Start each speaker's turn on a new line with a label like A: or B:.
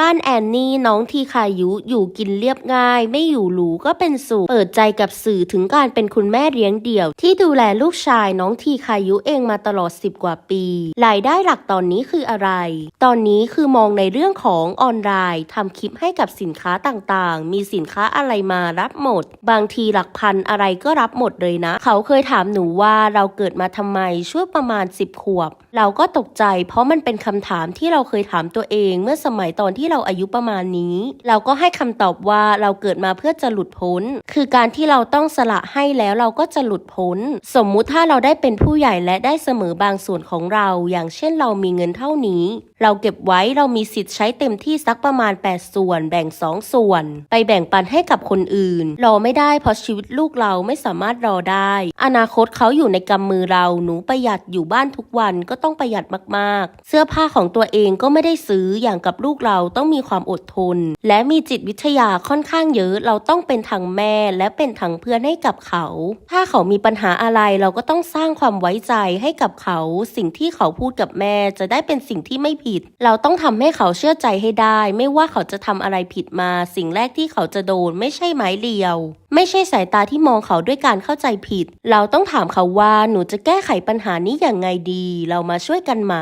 A: บ้านแอนนี่น้องทีคายุอยู่กินเรียบง่าย ไม่อยู่หรูก็เป็นสุขเปิดใจกับสื่อถึงการเป็นคุณแม่เลี้ยงเดี่ยว ที่ดูแลลูกชายน้องทีคายุเองมาตลอด 10 กว่าปี รายได้หลักตอนนี้คืออะไร ตอนนี้คือมองในเรื่องของออนไลน์ทำคลิปให้กับสินค้าต่างๆ มีสินค้าอะไรมารับหมด บางทีหลักพันอะไรก็รับหมดเลยนะ เขาเคยถามหนูว่าเราเกิดมาทำไมช่วงประมาณ 10 ขวบ เราก็ตกใจ เพราะมันเป็นคำถามที่เราเคยถามตัวเองเมื่อสมัยตอนที่เราอายุประมาณนี้ เราก็ให้คำตอบว่าเราเกิดมาเพื่อจะหลุดพ้น คือการที่เราต้องสละให้แล้วเราก็จะหลุดพ้น สมมุติถ้าเราได้เป็นผู้ใหญ่และได้เสมอบางส่วนของเรา อย่างเช่นเรามีเงินเท่านี้ เราเก็บไว้เรามีสิทธิ์ใช้เต็มที่สักประมาณ 8 ส่วน แบ่ง 2 ส่วน ไปแบ่งปันให้กับคนอื่น รอไม่ได้เพราะชีวิตลูกเราไม่สามารถรอได้ อนาคตเขาอยู่ในกำมือเราหนูประหยัดอยู่บ้านทุกวันก็ต้องประหยัดมากๆ เสื้อผ้าของตัวเองก็ไม่ได้ซื้ออย่างกับลูกเราต้องมีความอดทน และมีจิตวิทยาค่อนข้างเยอะ เราต้องเป็นทั้งแม่และเป็นทั้งเพื่อนให้กับเขา ถ้าเขามีปัญหาอะไรเราก็ต้องสร้างความไว้ใจให้กับเขา สิ่งที่เขาพูดกับแม่จะได้เป็นสิ่งที่ไม่ผิด เราต้องทำให้เขาเชื่อใจให้ได้ ไม่ว่าเขาจะทำอะไรผิดมา สิ่งแรกที่เขาจะโดนไม่ใช่ไม้เรียว ไม่ใช่สายตาที่มองเขาด้วยการเข้าใจผิด เราต้องถามเขาว่าหนูจะแก้ไขปัญหานี้อย่างไงดี เรามาช่วยกันไหม